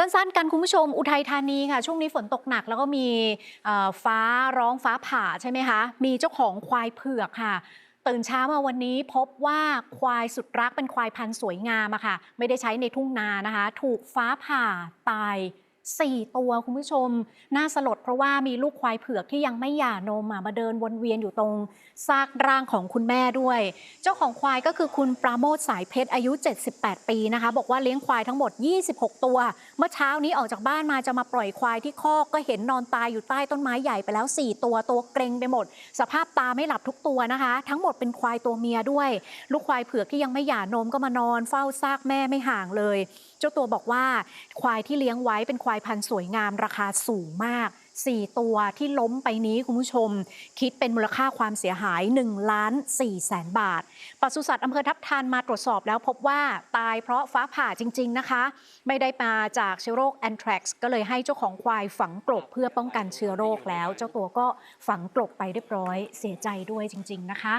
สั้นๆ กันคุณผู้ชมอุทัยธานีค่ะ ช่วงนี้ฝนตกหนักแล้วก็มีฟ้าร้องฟ้าผ่าใช่ไหมคะ มีเจ้าของควายเผือกค่ะ ตื่นเช้ามาวันนี้พบว่าควายสุดรักเป็นควายพันธุ์สวยงามอะค่ะ ไม่ได้ใช้ในทุ่งนานะคะ ถูกฟ้าผ่าตาย 4 ตัวคุณผู้ชม น่าสลดเพราะว่ามีลูกควายเผือกที่ยังไม่หย่านมมาเดินวนเวียนอยู่ตรงซากร่างของคุณแม่ด้วย เจ้าของควายก็คือคุณปราโมทสายเพชรอายุ 78 ปีนะคะ บอกว่าเลี้ยงควายทั้งหมด 26 ตัว เมื่อเช้านี้ออกจากบ้านมาจะมาปล่อยควายที่คอกก็เห็นนอนตายอยู่ใต้ต้นไม้ใหญ่ไปแล้ว 4 ตัวตัวเกรงไปหมด สภาพตาไม่หลับทุกตัวนะคะ ทั้งหมดเป็นควายตัวเมียด้วย ลูกควายเผือกที่ยังไม่หย่านมก็มานอนเฝ้าซากแม่ไม่ห่างเลย เจ้าตัวบอกว่าควายที่เลี้ยงไว้เป็นควายพันธุ์สวยงามราคาสูงมาก 4 ตัวที่ล้มไปนี้คุณผู้ชม คิดเป็นมูลค่าความเสียหาย1ล้าน4แสนบาทปศุสัตว์อำเภอทับทันมาตรวจสอบแล้วพบว่าตายเพราะฟ้าผ่าจริง ๆนะคะ ไม่ได้มาจากเชื้อโรคแอนทรักซ์ก็เลยให้เจ้าของควายฝังกลบเพื่อป้องกันเชื้อโรคแล้ว เจ้าตัวก็ฝังกลบไปเรียบร้อย เสียใจด้วยจริง ๆ นะคะ